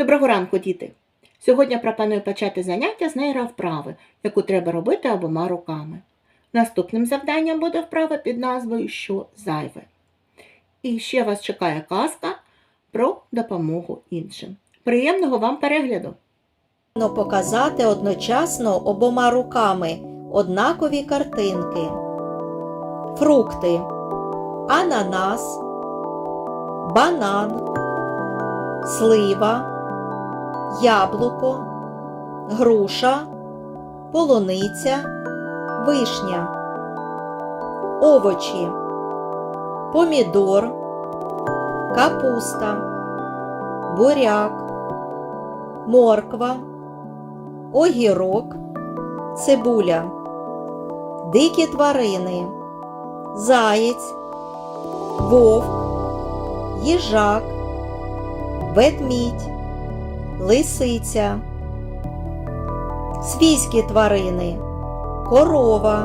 Доброго ранку, діти! Сьогодні пропоную почати заняття з нейровправи, яку треба робити обома руками. Наступним завданням буде вправа під назвою Що зайве. І ще вас чекає казка про допомогу іншим. Приємного вам перегляду! Показати одночасно обома руками однакові картинки. Фрукти. Ананас, банан, слива, яблуко, груша, полуниця, вишня. Овочі. Помідор, капуста, буряк, морква, огірок, цибуля, дикі тварини, заєць, вовк, їжак, ведмідь, лисиця, свійські тварини, корова,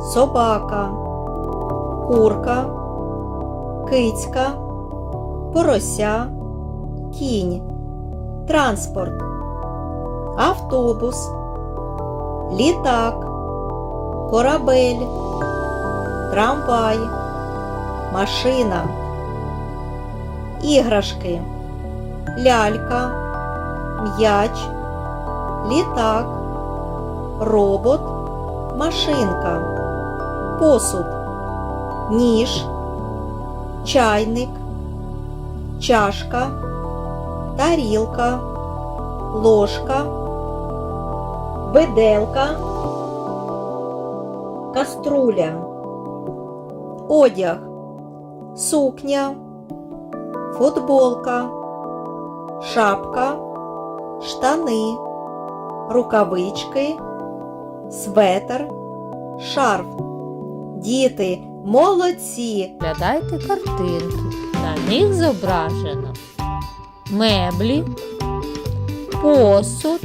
собака, курка, кицька, порося, кінь транспорт, автобус, літак, корабель, трамвай, машина, іграшки, лялька, м'яч, літак, робот, машинка, посуд, ніж, чайник, чашка тарілка, ложка, виделка, каструля, одяг, сукня, футболка, Шапка, штани, рукавички, светр, шарф. Діти, молодці! Глядайте картинки. На них зображено меблі, посуд,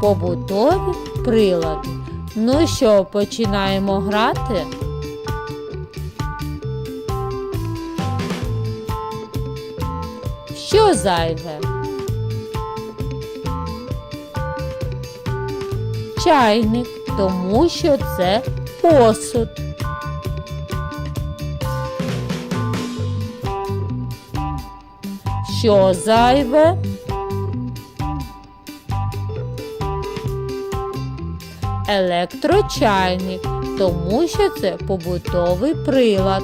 побутові прилади. Ну що, починаємо грати? Що зайве? Чайник, тому що це посуд. Що зайве? Електрочайник, тому що це побутовий прилад.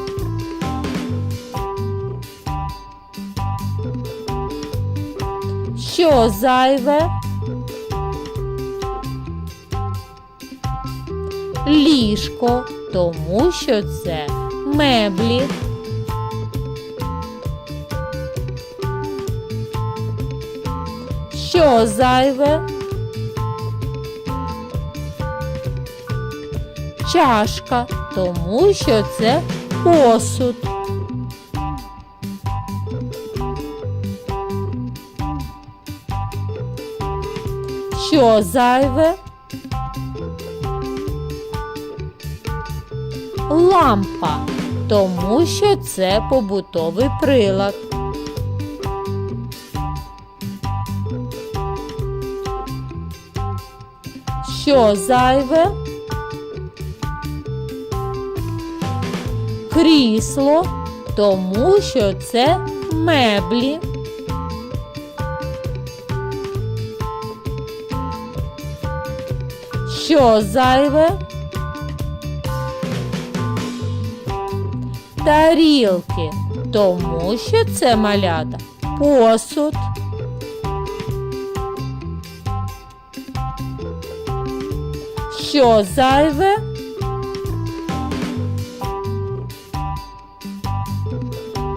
Що зайве? Ліжко, тому що це меблі. Що зайве? Чашка, тому що це посуд. Що зайве? Лампа, тому що це побутовий прилад. Що зайве? Крісло, тому що це меблі. Що зайве? Тарілки, тому що це малята. Посуд. Що зайве?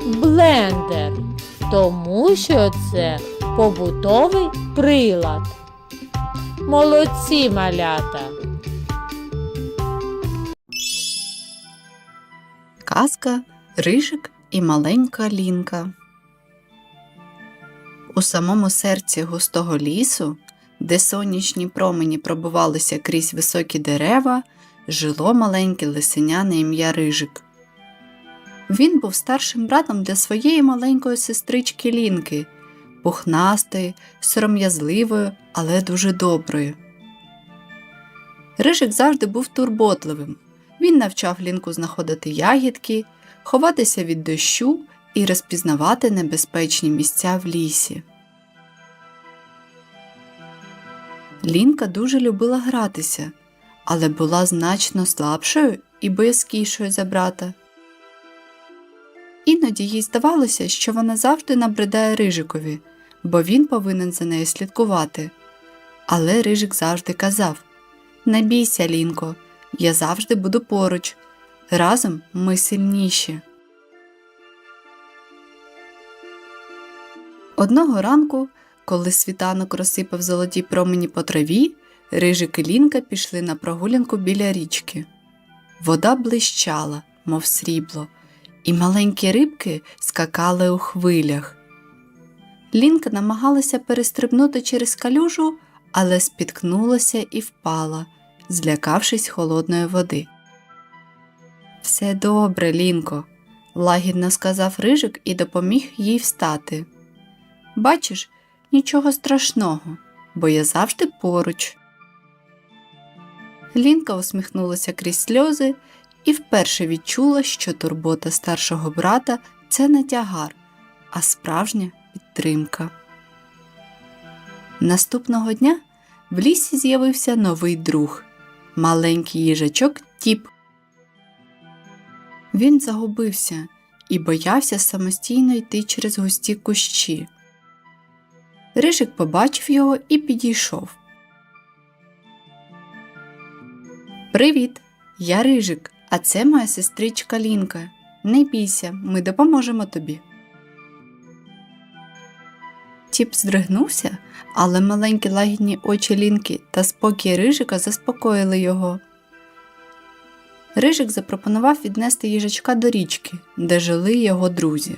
Блендер, тому що це побутовий прилад. Молодці малята! Казка Рижик і маленька лінка. У самому серці густого лісу, де сонячні промені пробивалися крізь високі дерева, жило маленьке лисеня на ім'я Рижик. Він був старшим братом для своєї маленької сестрички Лінки, пухнастої, сором'язливою, але дуже доброю. Рижик завжди був турботливим. Він навчав Лінку знаходити ягідки, ховатися від дощу і розпізнавати небезпечні місця в лісі. Лінка дуже любила гратися, але була значно слабшою і боязкішою за брата. Іноді їй здавалося, що вона завжди набридає Рижикові, бо він повинен за нею слідкувати. Але Рижик завжди казав Не бійся, Лінко, я завжди буду поруч. Разом ми сильніші. Одного ранку, коли світанок розсипав золоті промені по траві, Рижик і Лінка пішли на прогулянку біля річки. Вода блищала, мов срібло, і маленькі рибки скакали у хвилях. Лінка намагалася перестрибнути через калюжу, але спіткнулася і впала, злякавшись холодної води. Все добре, Лінко, лагідно сказав Рижик і допоміг їй встати. Бачиш, нічого страшного, бо я завжди поруч. Лінка усміхнулася крізь сльози і вперше відчула, що турбота старшого брата це не тягар, а справжня підтримка. Наступного дня в лісі з'явився новий друг маленький їжачок Тіп. Він загубився і боявся самостійно йти через густі кущі. Рижик побачив його і підійшов. Привіт, я Рижик, а це моя сестричка Лінка. Не бійся, ми допоможемо тобі. Тіп здригнувся, але маленькі лагідні очі Лінки та спокій Рижика заспокоїли його. Рижик запропонував віднести їжачка до річки, де жили його друзі.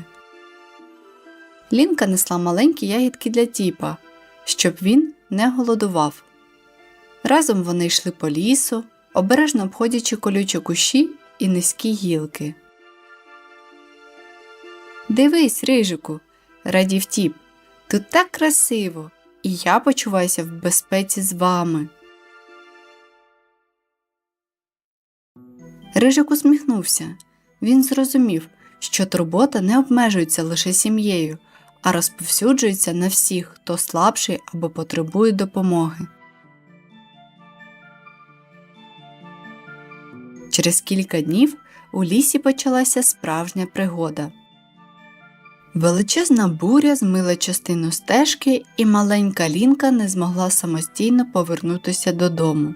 Лінка несла маленькі ягідки для тіпа, щоб він не голодував. Разом вони йшли по лісу, обережно обходячи колючі кущі і низькі гілки. Дивись, Рижику, радів тіп, тут так красиво, і я почуваюся в безпеці з вами. Рижик усміхнувся. Він зрозумів, що турбота не обмежується лише сім'єю, а розповсюджується на всіх, хто слабший або потребує допомоги. Через кілька днів у лісі почалася справжня пригода. Величезна буря змила частину стежки, і маленька лінка не змогла самостійно повернутися додому.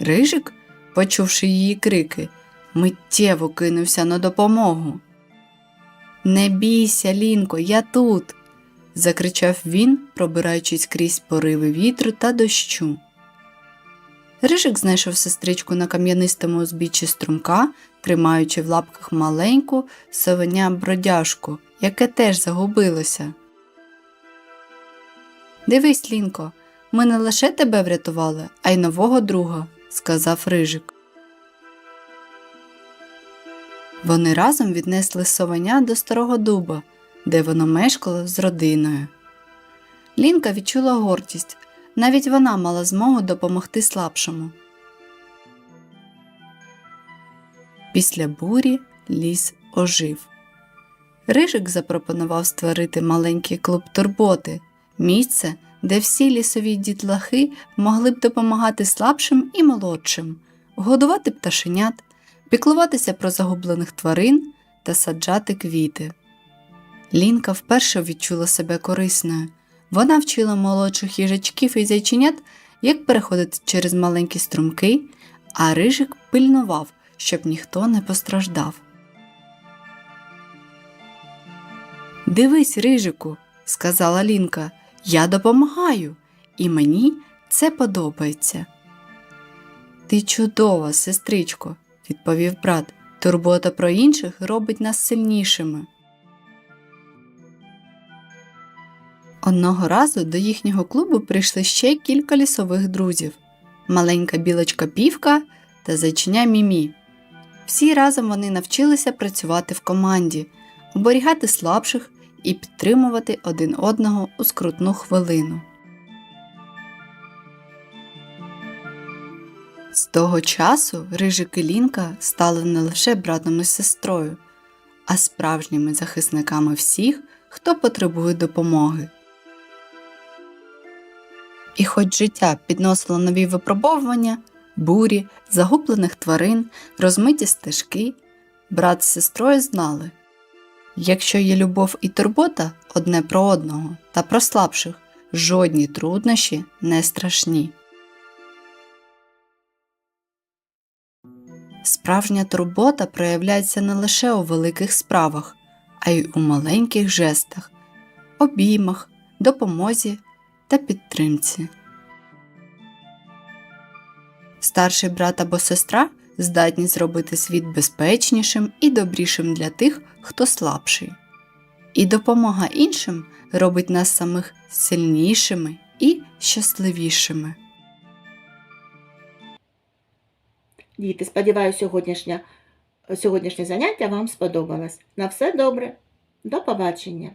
Рижик, почувши її крики, миттєво кинувся на допомогу. Не бійся, Лінко, я тут. закричав він, пробираючись крізь пориви вітру та дощу. Рижик знайшов сестричку на кам'янистому узбіччі струмка, тримаючи в лапках маленьку совеня бродяжку, яке теж загубилося. Дивись, Лінко, ми не лише тебе врятували, а й нового друга, сказав Рижик. Вони разом віднесли совеня до старого дуба, де воно мешкало з родиною. Лінка відчула гордість, навіть вона мала змогу допомогти слабшому. Після бурі ліс ожив. Рижик запропонував створити маленький клуб турботи, місце, де всі лісові дітлахи могли б допомагати слабшим і молодшим, годувати пташенят, піклуватися про загублених тварин та саджати квіти. Лінка вперше відчула себе корисною. Вона вчила молодших їжачків і зайченят, як переходити через маленькі струмки, а рижик пильнував, щоб ніхто не постраждав. Дивись, рижику, сказала Лінка, я допомагаю, і мені це подобається. Ти чудова, сестричко, відповів брат. Турбота про інших робить нас сильнішими. Одного разу до їхнього клубу прийшли ще кілька лісових друзів маленька білочка півка та зайчиня Мімі. Всі разом вони навчилися працювати в команді, оберігати слабших і підтримувати один одного у скрутну хвилину. З того часу Рижик і Лінка стали не лише братом і сестрою, а справжніми захисниками всіх, хто потребує допомоги. І хоч життя підносило нові випробовування, бурі, загублених тварин, розмиті стежки, брат з сестрою знали, якщо є любов і турбота одне про одного та про слабших, жодні труднощі не страшні. Справжня турбота проявляється не лише у великих справах, а й у маленьких жестах, обіймах, допомозі та підтримці. Старший брат або сестра здатні зробити світ безпечнішим і добрішим для тих, хто слабший. І допомога іншим робить нас самих сильнішими і щасливішими. Діти, сподіваюся, сьогоднішнє, сьогоднішнє заняття вам сподобалось. На все добре. До побачення!